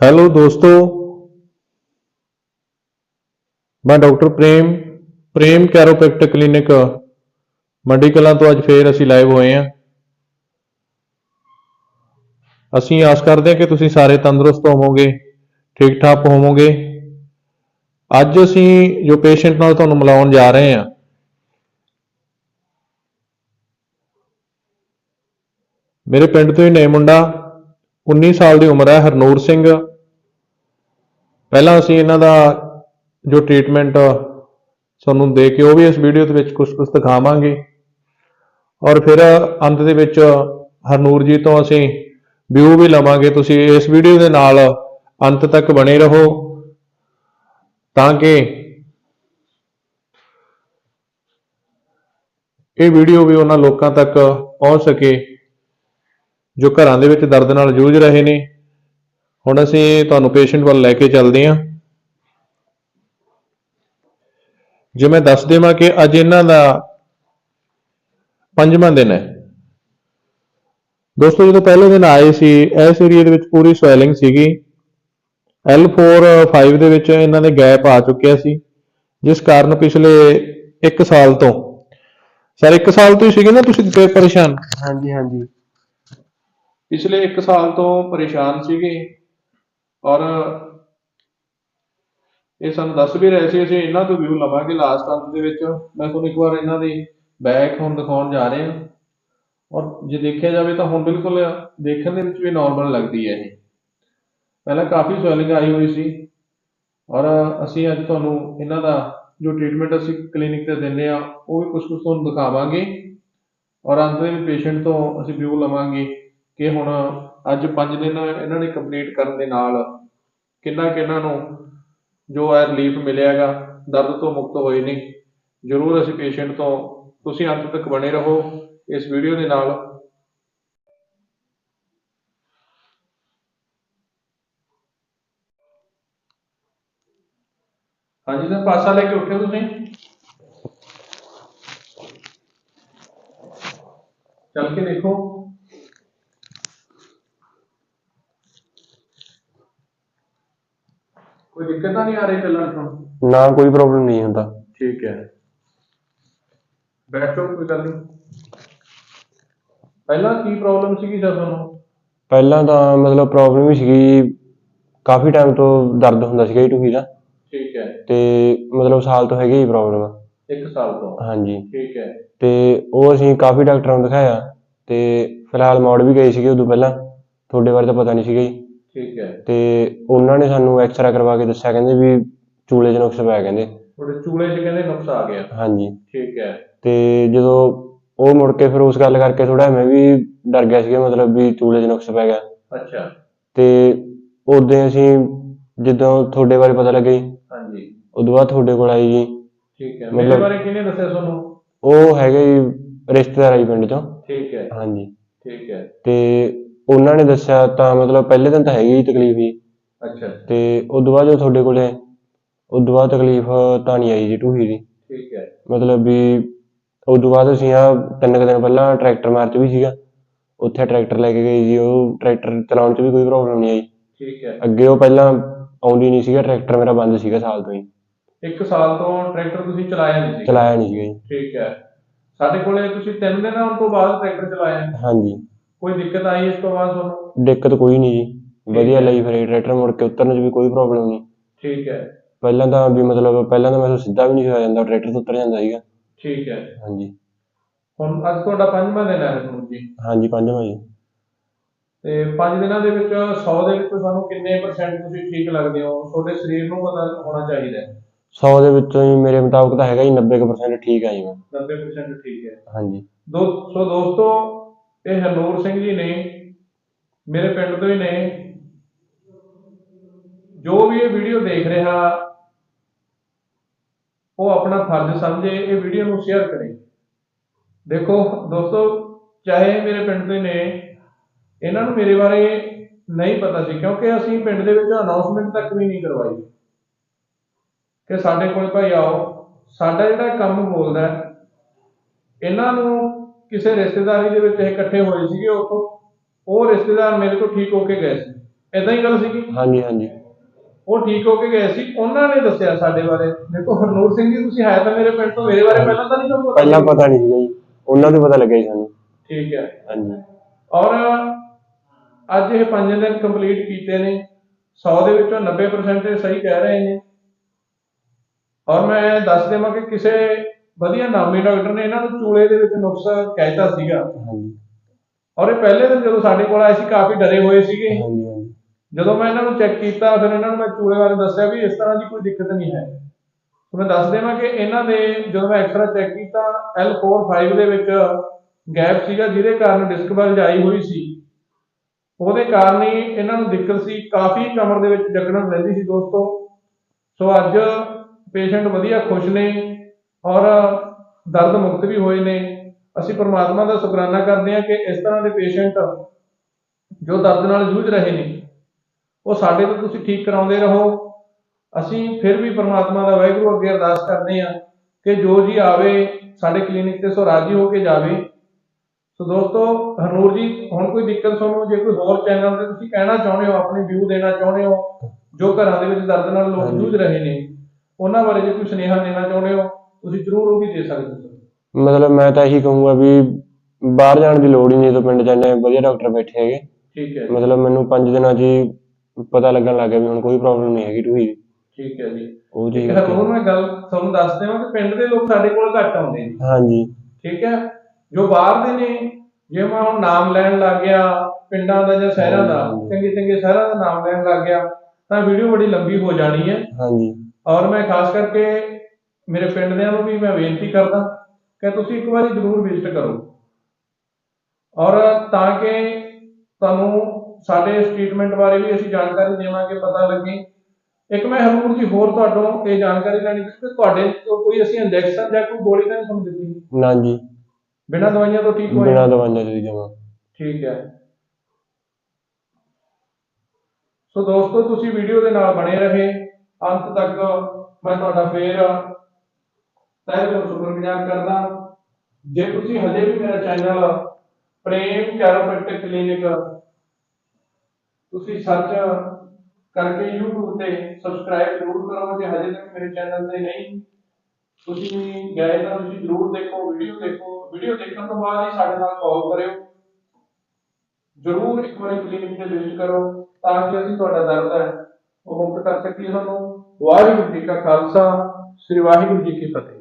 Hello ਦੋਸਤੋ ਮੈਂ doctor Prem Prem chiropractic clinic Mandi Kalan ਤੋਂ ਅੱਜ ਫੇਰ ਅਸੀਂ ਲਾਈਵ ਹੋਏ ਹਾਂ ਅਸੀਂ ਆਸ ਕਰਦੇ ਹਾਂ ਕਿ ਤੁਸੀਂ ਸਾਰੇ ਤੰਦਰੁਸਤ ਹੋਵੋਗੇ ਠੀਕ ਠਾਕ ਹੋਵੋਗੇ ਅੱਜ ਅਸੀਂ ਜੋ ਪੇਸ਼ੈਂਟ ਨਾਲ ਤੁਹਾਨੂੰ ਮਿਲਾਉਣ ਜਾ ਰਹੇ ਹਾਂ ਮੇਰੇ ਪਿੰਡ ਤੋਂ ਹੀ ਨੇ ਮੁੰਡਾ 19 ਸਾਲ ਦੀ ਉਮਰ ਹੈ, ਹਰਨੂਰ ਸਿੰਘ। ਪਹਿਲਾਂ ਅਸੀਂ ਇਹਨਾਂ ਦਾ ਜੋ ਟ੍ਰੀਟਮੈਂਟ ਤੁਹਾਨੂੰ ਦੇ ਕੇ ਉਹ ਵੀ ਇਸ ਵੀਡੀਓ ਦੇ ਵਿੱਚ ਕੁਝ ਕੁਝ ਦਿਖਾਵਾਂਗੇ। ਔਰ ਫਿਰ ਅੰਤ ਦੇ ਵਿੱਚ ਹਰਨੂਰ ਜੀ ਤੋਂ ਅਸੀਂ ਵਿਊ ਵੀ ਲਵਾਂਗੇ। ਤੁਸੀਂ ਇਸ ਵੀਡੀਓ ਦੇ ਨਾਲ ਅੰਤ ਤੱਕ ਬਣੇ ਰਹੋ ਤਾਂ ਕਿ ਇਹ ਵੀਡੀਓ ਵੀ ਉਹਨਾਂ ਲੋਕਾਂ ਤੱਕ ਪਹੁੰਚ ਸਕੇ। ਜੋ ਘਰਾਂ ਦੇ ਵਿੱਚ ਦਰਦ ਨਾਲ ਜੂਝ ਰਹੇ ਨੇ, ਹੁਣ ਅਸੀਂ ਤੁਹਾਨੂੰ ਪੇਸ਼ੈਂਟ ਵੱਲ ਲੈ ਕੇ ਚੱਲਦੇ ਹਾਂ। ਜੇ ਮੈਂ ਦੱਸ ਦੇਵਾਂ ਕਿ ਅੱਜ ਇਹਨਾਂ ਦਾ ਪੰਜਵਾਂ ਦਿਨ ਹੈ। ਦੋਸਤੋ, ਜਦੋਂ ਪਹਿਲੇ ਦਿਨ ਆਏ ਸੀ, ਇਸ ਏਰੀਆ ਦੇ ਵਿੱਚ ਪੂਰੀ ਸਵੈਲਿੰਗ ਸੀਗੀ। L4 5 ਦੇ ਵਿੱਚ ਇਹਨਾਂ ਦੇ ਗੈਪ ਆ ਚੁੱਕਿਆ ਸੀ, ਜਿਸ ਕਾਰਨ ਪਿਛਲੇ 1 ਸਾਲ ਤੋਂ। ਸਰ 1 ਸਾਲ ਤੋਂ ਹੀ ਸੀਗੇ ਨਾ ਤੁਸੀਂ ਪਰੇਸ਼ਾਨ? ਹਾਂਜੀ ਹਾਂਜੀ। ਪਿਛਲੇ 1 ਸਾਲ ਤੋਂ ਪਰੇਸ਼ਾਨ ਸੀਗੇ ਔਰ ਇਹ ਸਾਨੂੰ ਦੱਸ ਵੀ ਰਹੇ ਸੀ, ਅਸੀਂ ਇਹਨਾਂ ਤੋਂ ਵਿਊ ਲਵਾਂਗੇ ਲਾਸਟ ਅੰਤ ਦੇ ਵਿੱਚ। ਮੈਂ ਤੁਹਾਨੂੰ ਇੱਕ ਵਾਰ ਇਹਨਾਂ ਦੀ ਬੈਕ ਹੁਣ ਦਿਖਾਉਣ ਜਾ ਰਹੇ। ਹਾਂ ਔਰ ਜੇ ਦੇਖਿਆ ਜਾਵੇ ਤਾਂ ਹੁਣ ਬਿਲਕੁਲ ਦੇਖਣ ਦੇ ਵਿੱਚ ਵੀ ਨਾਰਮਲ ਲੱਗਦੀ ਹੈ ਇਹ। ਪਹਿਲਾਂ ਕਾਫੀ ਸਵੈਲਿੰਗ ਆਈ ਹੋਈ ਸੀ ਔਰ ਅਸੀਂ ਅੱਜ ਤੁਹਾਨੂੰ ਇਹਨਾਂ ਦਾ ਜੋ ਟ੍ਰੀਟਮੈਂਟ ਅਸੀਂ ਕਲੀਨਿਕ ਤੇ ਦਿੰਦੇ ਆ ਉਹ ਵੀ ਕੁਝ ਕੁਝ ਤੁਹਾਨੂੰ ਦਿਖਾਵਾਂਗੇ। ਔਰ ਅੰਤ ਦੇ ਵਿੱਚ ਪੇਸ਼ੈਂਟ ਤੋਂ ਅਸੀਂ ਵਿਊ ਲਵਾਂਗੇ। ਕਿ ਹੁਣ ਅੱਜ 5 ਦਿਨ ਇਹਨਾਂ ਨੇ ਕੰਪਲੀਟ ਕਰਨ ਦੇ ਨਾਲ ਕਿੰਨਾ ਕਿ ਇਹਨਾਂ ਨੂੰ ਜੋ ਹੈ ਰਿਲੀਫ ਮਿਲਿਆਗਾ, ਦਰਦ ਤੋਂ ਮੁਕਤ ਹੋਏ ਨੇ। ਜ਼ਰੂਰ ਅਸੀਂ ਪੇਸ਼ੈਂਟ ਤੋਂ ਤੁਸੀਂ ਅੰਤ ਤੱਕ ਬਣੇ ਰਹੋ ਇਸ ਵੀਡੀਓ ਦੇ ਨਾਲ। ਹਾਂਜੀ ਸਰ ਪਾਸਾ ਲੈ ਕੇ ਉੱਠਿਓ ਤੁਸੀਂ। ਚੱਲ ਕੇ ਦੇਖੋ। ਕੋਈ ਦਿੱਕਤ ਤਾਂ ਨਹੀਂ ਆ ਰਹੀ ਚੱਲਣ ਤੋਂ ਨਾ? ਕੋਈ ਪ੍ਰੋਬਲਮ ਨਹੀਂ ਹੁੰਦਾ। ਠੀਕ ਹੈ। ਬੈਠੋ ਕੋਈ ਗੱਲ ਨਹੀਂ। ਪਹਿਲਾਂ ਕੀ ਪ੍ਰੋਬਲਮ ਸੀਗੀ ਸਰ ਤੁਹਾਨੂੰ? ਪਹਿਲਾਂ ਤਾਂ ਮਤਲਬ ਪ੍ਰੋਬਲਮ ਹੀ ਸੀਗੀ ਕਾਫੀ ਟਾਈਮ ਤੋਂ ਦਰਦ ਹੁੰਦਾ ਸੀਗਾ ਜੀ ਟੂਹੀ ਦਾ। ਠੀਕ ਹੈ। ਤੇ ਮਤਲਬ ਸਾਲ ਤੋਂ ਹੈਗੀ ਹੀ ਪ੍ਰੋਬਲਮ ਇੱਕ ਸਾਲ ਤੋਂ? ਹਾਂਜੀ। ਠੀਕ ਹੈ। ਤੇ ਉਹ ਅਸੀਂ ਕਾਫੀ ਡਾਕਟਰਾਂ ਨੂੰ ਦਿਖਾਇਆ। ਤੇ ਫਿਲਹਾਲ ਮੌੜ ਵੀ ਗਏ ਸੀਗੇ ਉਦੋਂ ਪਹਿਲਾਂ। ਤੁਹਾਡੇ ਬਾਰੇ ਤਾਂ ਪਤਾ ਨਹੀਂ ਸੀਗਾ ਜੀ। ਠੀਕ ਹੈ। ਤੇ ਉਹਨਾਂ ਨੇ ਸਾਨੂੰ ਐਕਸਰਾ ਕਰਵਾ ਕੇ ਦੱਸਿਆ ਕਹਿੰਦੇ ਵੀ ਚੂਲੇ 'ਚ ਨੁਕਸ ਪਿਆ ਕਹਿੰਦੇ ਤੁਹਾਡੇ ਚੂਲੇ 'ਚ ਕਹਿੰਦੇ ਨੁਕਸ ਆ ਗਿਆ। ਹਾਂਜੀ। ਠੀਕ ਹੈ। ਤੇ ਜਦੋਂ ਉਹ ਮੁੜ ਕੇ ਫਿਰ ਉਸ ਗੱਲ ਕਰਕੇ ਥੋੜਾ ਮੈਂ ਵੀ ਡਰ ਗਿਆ ਸੀਗਾ ਮਤਲਬ ਵੀ ਚੂਲੇ 'ਚ ਨੁਕਸ ਪੈ ਗਿਆ। ਅੱਛਾ। ਤੇ ਉਦੋਂ ਅਸੀਂ ਜਦੋਂ ਤੁਹਾਡੇ ਬਾਰੇ ਪਤਾ ਲੱਗਿਆ ਜੀ। ਹਾਂਜੀ। ਉਦੋਂ ਬਾਅਦ ਤੁਹਾਡੇ ਕੋਲ ਆਈ ਜੀ। ਠੀਕ ਹੈ। ਮੇਰੇ ਮਤਲਬ- ਬਾਰੇ ਕਿਹਨੇ ਦੱਸਿਆ ਤੁਹਾਨੂੰ? ਉਹ ਹੈਗੇ ਜੀ ਰਿਸ਼ਤੇਦਾਰ ਆ ਜੀ ਪਿੰਡ ਚੋਂ। ਠੀਕ ਹੈ। ਹਾਂਜੀ। ਠੀਕ ਹੈ। ਤੇ ਉਹਨਾਂ ਨੇ ਦੱਸਿਆ ਤਾਂ ਮਤਲਬ ਪਹਿਲੇ ਦਿਨ ਤਾਂ ਹੈਗੀ ਜੀ ਤਕਲੀਫ ਜੀ। ਅੱਛਾ। ਤੇ ਉਦੋਂ ਬਾਅਦ ਜਦੋਂ ਤੁਹਾਡੇ ਕੋਲੇ ਉਦੋਂ ਬਾਅਦ ਤਕਲੀਫ ਤਾਂ ਨਹੀਂ ਆਈ ਜੀ ਟੂਹੀ ਦੀ ਠੀਕ ਹੈ। ਮਤਲਬ ਵੀ ਉਦੋਂ ਬਾਅਦ ਅਸੀਂ ਆ ਤਿੰਨ ਕੁ ਦਿਨ ਪਹਿਲਾਂ ਟਰੈਕਟਰ ਮਾਰਚ ਵੀ ਸੀਗਾ। ਉੱਥੇ ਟਰੈਕਟਰ ਲੈ ਕੇ ਗਏ ਜੀ ਉਹ ਟਰੈਕਟਰ ਚਲਾਉਣ 'ਚ ਵੀ ਕੋਈ ਪ੍ਰੋਬਲਮ ਨਹੀਂ ਆਈ। ਠੀਕ ਹੈ। ਅੱਗੇ ਉਹ ਪਹਿਲਾਂ ਆਉਂਦੀ ਨਹੀਂ ਸੀਗਾ ਟਰੈਕਟਰ ਮੇਰਾ ਬੰਦ ਸੀਗਾ ਸਾਲ ਤੋਂ ਹੀ। ਇੱਕ ਸਾਲ ਤੋਂ ਟਰੈਕਟਰ ਤੁਸੀਂ ਚਲਾਇਆ ਨਹੀਂ ਸੀ ਚਲਾਇਆ ਨਹੀਂ ਸੀਗਾ ਜੀ। ਠੀਕ ਹੈ। ਸਾਡੇ ਕੋਲੇ ਤੁਸੀਂ ਤਿੰਨ ਦਿਨ ਆਉਣ ਤੋਂ ਬਾਅਦ ਟਰੈਕਟਰ ਚਲਾਇਆ। ਹਾਂਜੀ। ਕੋਈ ਦਿੱਕਤ ਆਈ ਇਸ ਤੋਂ ਬਾਅਦ ਤੁਹਾਨੂੰ? ਦਿੱਕਤ ਕੋਈ ਨਹੀਂ ਜੀ। ਵਧੀਆ ਲਈ ਫਿਰ ਟਰੈਕਟਰ ਮੁੜ ਕੇ ਉਤਰਨ 'ਚ ਵੀ ਕੋਈ ਪ੍ਰੋਬਲਮ ਨਹੀਂ। ਠੀਕ ਹੈ। ਪਹਿਲਾਂ ਤਾਂ ਵੀ ਮਤਲਬ ਪਹਿਲਾਂ ਤਾਂ ਮੈਨੂੰ ਸਿੱਧਾ ਵੀ ਨਹੀਂ ਹੋਇਆ ਜਾਂਦਾ ਟਰੈਕਟਰ ਤੋਂ ਉਤਰ ਜਾਂਦਾ ਸੀਗਾ। ਠੀਕ ਹੈ। ਹਾਂਜੀ। ਹੁਣ ਅੱਜ ਤੁਹਾਡਾ ਪੰਜਵਾਂ ਦਿਨ ਹੈ ਹਰਮਨ ਜੀ। ਹਾਂਜੀ ਪੰਜਵਾਂ ਜੀ। ਤੇ ਪੰਜ ਦਿਨਾਂ ਦੇ ਵਿੱਚ 100 ਦੇ ਵਿੱਚੋਂ ਸਾਨੂੰ ਕਿੰਨੇ ਪਰਸੈਂਟ ਤੁਸੀਂ ਠੀਕ ਲੱਗਦੇ ਹੋ? ਤੁਹਾਡੇ ਸਰੀਰ ਨੂੰ ਪਤਾ ਹੋਣਾ ਚਾਹੀਦਾ ਹੈ। 100 ਦੇ ਵਿੱਚੋਂ ਜੀ ਮੇਰੇ ਮੁਤਾਬਕ ਤਾਂ ਹੈਗਾ ਜੀ 90% ਠੀਕ ਆ ਜੀ ਮੈਂ। 90% ਠੀਕ ਹੈ। ਹਾਂਜੀ। ਦੋ ਸੋ ਦੋਸਤੋ ਇਹ ਹਰਨੂਰ ਸਿੰਘ ਜੀ ਨੇ, ਮੇਰੇ ਪਿੰਡ ਤੋਂ ਹੀ ਨੇ, ਜੋ ਵੀ ਇਹ ਵੀਡੀਓ ਦੇਖ ਰਿਹਾ, ਉਹ ਆਪਣਾ ਫਰਜ਼ ਸਮਝੇ, ਇਹ ਵੀਡੀਓ ਨੂੰ ਸ਼ੇਅਰ ਕਰੇ। ਦੇਖੋ ਦੋਸਤੋ, ਚਾਹੇ ਮੇਰੇ ਪਿੰਡ ਦੇ ਨੇ, ਇਹਨਾਂ ਨੂੰ ਮੇਰੇ ਬਾਰੇ ਨਹੀਂ ਪਤਾ ਸੀ, ਕਿਉਂਕਿ ਅਸੀਂ ਪਿੰਡ ਦੇ ਵਿੱਚ ਅਨਾਉਂਸਮੈਂਟ ਤੱਕ ਵੀ ਨਹੀਂ ਕਰਵਾਈ। ਕਿ ਸਾਡੇ ਕੋਲ ਭਾਈ ਆਓ, ਸਾਡਾ ਜਿਹੜਾ ਕੰਮ ਬੋਲਦਾ, ਇਹਨਾਂ ਨੂੰ ਕਿਸੇ ਰਿਸ਼ਤੇਦਾਰੀ ਦੇ ਵਿੱਚ ਇਹ ਇਕੱਠੇ ਹੋਏ ਸੀਗੇ ਉੱਥੋਂ ਉਹ ਰਿਸ਼ਤੇਦਾਰ ਮੇਰੇ ਤੋਂ ਠੀਕ ਹੋ ਕੇ ਗਏ ਸੀ। ਇਦਾਂ ਹੀ ਗੱਲ ਸੀਗੀ? ਹਾਂਜੀ ਹਾਂਜੀ। ਉਹ ਠੀਕ ਹੋ ਕੇ ਗਏ ਸੀ। ਉਹਨਾਂ ਨੇ ਦੱਸਿਆ ਸਾਡੇ ਬਾਰੇ। ਦੇਖੋ ਹਰਨੂਰ ਸਿੰਘ ਜੀ ਤੁਸੀਂ ਹੈ ਤਾਂ ਮੇਰੇ ਪਿੰਡ ਤੋਂ ਮੇਰੇ ਬਾਰੇ ਪਹਿਲਾਂ ਤਾਂ ਨਹੀਂ ਤੁਹਾਨੂੰ ਪਤਾ ਪਹਿਲਾਂ? ਪਤਾ ਨਹੀਂ ਸੀਗਾ ਜੀ। ਉਹਨਾਂ ਤੋਂ ਪਤਾ ਲੱਗਿਆ ਜੀ ਸਾਨੂੰ। ਠੀਕ ਹੈ। ਹਾਂਜੀ। ਔਰ ਅੱਜ ਇਹ 5 ਦਿਨ ਕੰਪਲੀਟ ਕੀਤੇ ਨੇ। 100 ਦੇ ਵਿੱਚੋਂ 90% ਇਹ ਸਹੀ ਕਹਿ ਰਹੇ ਨੇ। ਔਰ ਮੈਂ ਦੱਸ ਦੇਵਾਂ ਕਿ ਕਿਸੇ ਵਧੀਆ ਨਾਮੀ ਡਾਕਟਰ ਨੇ ਇਹਨਾਂ ਨੂੰ ਚੂਲੇ ਦੇ ਵਿੱਚ ਨੁਕਸ ਕਹਿਤਾ ਸੀਗਾ। ਹਾਂਜੀ। ਔਰ ਇਹ ਪਹਿਲੇ ਦਿਨ ਜਦੋਂ ਸਾਡੇ ਕੋਲ ਆਏ ਸੀ ਕਾਫੀ ਡਰੇ ਹੋਏ ਸੀਗੇ। ਹਾਂਜੀ ਹਾਂਜੀ। ਜਦੋਂ ਮੈਂ ਇਹਨਾਂ ਨੂੰ ਚੈੱਕ ਕੀਤਾ ਫਿਰ ਇਹਨਾਂ ਨੂੰ ਮੈਂ ਚੂਲੇ ਬਾਰੇ ਦੱਸਿਆ ਵੀ ਇਸ ਤਰ੍ਹਾਂ ਦੀ ਕੋਈ ਦਿੱਕਤ ਨਹੀਂ ਹੈ। ਤਾਂ ਮੈਂ ਦੱਸ ਦੇਵਾਂ ਕਿ ਇਹਨਾਂ ਦੇ ਜਦੋਂ ਮੈਂ ਐਕਸਰਾ ਚੈੱਕ ਕੀਤਾ L45 ਦੇ ਵਿੱਚ ਗੈਪ ਸੀਗਾ ਜਿਹਦੇ ਕਾਰਨ ਡਿਸਕ ਬਲਜ ਆਈ ਹੋਈ ਸੀ। ਉਹਦੇ ਕਾਰਨ ਹੀ ਇਹਨਾਂ ਨੂੰ ਦਿੱਕਤ ਸੀ। ਕਾਫੀ ਕਮਰ ਦੇ ਵਿੱਚ ਜਕੜਨ ਰਹਿੰਦੀ ਸੀ ਦੋਸਤੋ। ਸੋ ਅੱਜ ਪੇਸ਼ੈਂਟ ਵਧੀਆ ਖੁਸ਼ ਨੇ। ਔਰ ਦਰਦ ਮੁਕਤ ਵੀ ਹੋਏ ਨੇ। ਅਸੀਂ ਪ੍ਰਮਾਤਮਾ ਦਾ ਸ਼ੁਕਰਾਨਾ ਕਰਦੇ ਹਾਂ ਕਿ ਇਸ ਤਰ੍ਹਾਂ ਦੇ ਪੇਸ਼ੈਂਟ ਜੋ ਦਰਦ ਨਾਲ ਜੂਝ ਰਹੇ ਨੇ ਉਹ ਸਾਡੇ ਤੋਂ ਤੁਸੀਂ ਠੀਕ ਕਰਾਉਂਦੇ ਰਹੋ। ਅਸੀਂ ਫਿਰ ਵੀ ਪ੍ਰਮਾਤਮਾ ਦਾ ਵਾਹਿਗੁਰੂ ਅੱਗੇ ਅਰਦਾਸ ਕਰਦੇ ਹਾਂ ਕਿ ਜੋ ਜੀ ਆਵੇ ਸਾਡੇ ਕਲੀਨਿਕ ਤੇ ਸੋ ਰਾਜੀ ਹੋ ਕੇ ਜਾਵੇ। ਸੋ ਦੋਸਤੋ ਹਰਨੂਰ ਜੀ ਹੁਣ ਕੋਈ ਦਿੱਕਤ ਤੁਹਾਨੂੰ ਜੇ ਕੋਈ ਹੋਰ ਚੈਨਲ ਤੇ ਤੁਸੀਂ ਕਹਿਣਾ ਚਾਹੁੰਦੇ ਹੋ ਆਪਣੇ ਵਿਊ ਦੇਣਾ ਚਾਹੁੰਦੇ ਹੋ ਜੋ ਘਰਾਂ ਦੇ ਵਿੱਚ ਦਰਦ ਨਾਲ ਲੋਕ। ਜੂਝ ਰਹੇ ਨੇ ਉਹਨਾਂ ਬਾਰੇ ਜੇ ਕੋਈ ਸੁਨੇਹਾ ਦੇਣਾ ਚਾਹੁੰਦੇ ਹੋ ਤੁਸੀਂ ਜ਼ਰੂਰ ਉਹ ਵੀ ਦੇ ਸਕਦੇ ਹੋ। ਮਤਲਬ ਮੈਂ ਤਾਂ ਇਹੀ ਕਹੂੰਗਾ ਵੀ ਬਾਹਰ ਜਾਣ ਦੀ ਲੋੜ ਹੀ ਨਹੀਂ ਜਦੋਂ ਪਿੰਡ ਇੰਨੇ ਵਧੀਆ ਡਾਕਟਰ ਬੈਠੇ ਹੈਗੇ। ਠੀਕ ਹੈ। ਮਤਲਬ ਮੈਨੂੰ 5 ਦਿਨਾਂ 'ਚ ਹੀ ਪਤਾ ਲੱਗਣ ਲੱਗ ਗਿਆ ਵੀ ਹੁਣ ਕੋਈ ਪ੍ਰੋਬਲਮ ਨਹੀਂ ਹੈਗੀ ਦੀ। ਠੀਕ ਹੈ ਜੀ। ਉਹ ਚੀਜ਼ ਹੈ ਹੋਰ ਮੈਂ ਗੱਲ ਤੁਹਾਨੂੰ ਦੱਸ ਦੇਵਾਂ ਕਿ ਪਿੰਡ ਦੇ ਲੋਕ ਸਾਡੇ ਕੋਲ ਘੱਟ ਆਉਂਦੇ ਨੇ। ਹਾਂਜੀ। ਠੀਕ ਹੈ। ਜੋ ਬਾਹਰ ਦੇ ਨੇ ਜੇ ਮੈਂ ਹੁਣ ਨਾਮ ਲੈਣ ਲੱਗ ਗਿਆ ਪਿੰਡਾਂ ਦਾ ਜਾਂ ਸ਼ਹਿਰਾਂ ਦਾ। ਚੰਗੇ ਚੰਗੇ ਸ਼ਹਿਰਾਂ ਦਾ ਨਾਮ ਲੈਣ ਲੱਗ ਗਿਆ ਤਾਂ ਵੀਡੀਓ ਬੜੀ ਲੰਬੀ ਹੋ ਜਾਣੀ ਹੈ। ਹਾਂਜੀ। ਔਰ ਮੈਂ ਖਾਸ ਕਰਕੇ ਮੇਰੇ ਪਿੰਡ ਦਿਆਂ ਨੂੰ ਵੀ ਮੈਂ ਬੇਨਤੀ ਕਰਦਾ ਕਿ ਤੁਸੀਂ ਇੱਕ ਵਾਰੀ ਜ਼ਰੂਰ ਵਿਜ਼ਿਟ ਕਰੋ। ਔਰ ਤਾਂ ਕਿ ਤੁਹਾਨੂੰ ਸਾਡੇ ਇਸ ਟ੍ਰੀਟਮੈਂਟ ਬਾਰੇ ਵੀ ਅਸੀਂ ਜਾਣਕਾਰੀ ਦੇਵਾਂਗੇ ਪਤਾ ਲੱਗੇ। ਇੱਕ ਮੈਂ ਹਰਨੂਰ ਜੀ ਹੋਰ ਤੁਹਾਨੂੰ ਇਹ ਜਾਣਕਾਰੀ ਲੈਣੀ ਸੀ ਕਿ ਤੁਹਾਡੇ ਤੋਂ ਕੋਈ ਅਸੀਂ ਇੰਜੈਕਸ਼ਨ ਜਾਂ ਕੋਈ ਗੋਲੀ ਤਾਂ ਨਹੀਂ ਤੁਹਾਨੂੰ ਦਿੱਤੀ? ਨਾ ਜੀ। ਬਿਨਾਂ ਦਵਾਈਆਂ ਤੋਂ ਠੀਕ ਹੋਏ ਬਿਨਾਂ ਦਵਾਈਆਂ ਤੋਂ ਜਮਾ ਠੀਕ ਹੈ ਸੋ ਦੋਸਤੋ ਤੁਸੀਂ ਵੀਡੀਓ ਦੇ ਨਾਲ ਬਣੇ ਰਹੇ। ਅੰਤ ਤੱਕ ਮੈਂ ਤੁਹਾਡਾ ਫੇਰ ਤਹਿ ਦਿਲੋਂ ਸ਼ੁਕਰਗੁਜ਼ਾਰ ਕਰਦਾ। ਜੇ ਤੁਸੀਂ ਹਜੇ ਵੀ ਮੇਰਾ ਚੈਨਲ ਪ੍ਰੇਮ ਕੈਰੋਪ੍ਰੈਕਟਿਕ ਕਲੀਨਿਕ ਤੁਸੀਂ ਸਰਚ ਕਰਕੇ YouTube ਤੇ ਸਬਸਕ੍ਰਾਈਬ ਜ਼ਰੂਰ ਕਰੋ, ਜੇ ਹਜੇ ਤੱਕ ਮੇਰੇ ਚੈਨਲ ਤੇ ਨਹੀਂ ਤੁਸੀਂ ਗਏ ਤਾਂ ਤੁਸੀਂ ਜ਼ਰੂਰ ਦੇਖੋ ਵੀਡੀਓ ਦੇਖੋ। ਵੀਡੀਓ ਦੇਖਣ ਤੋਂ ਬਾਅਦ ਹੀ ਸਾਡੇ ਨਾਲ ਕਾਲ ਕਰਿਓ। ਜ਼ਰੂਰ ਇੱਕ ਵਾਰੀ ਕਲੀਨਿਕ ਤੇ ਵਿਜ਼ਿਟ ਕਰੋ ਤਾਂ ਕਿ ਅਸੀਂ ਤੁਹਾਡਾ ਦਰਦ ਹੈ, ਉਹ ਮੁਕਤ ਕਰ ਸਕੀਏ ਸਾਨੂੰ। ਵਾਹਿਗੁਰੂ ਜੀ ਕਾ ਖਾਲਸਾ, ਸ੍ਰੀ ਵਾਹਿਗੁਰੂ ਜੀ ਕੀ ਫਤਿਹ।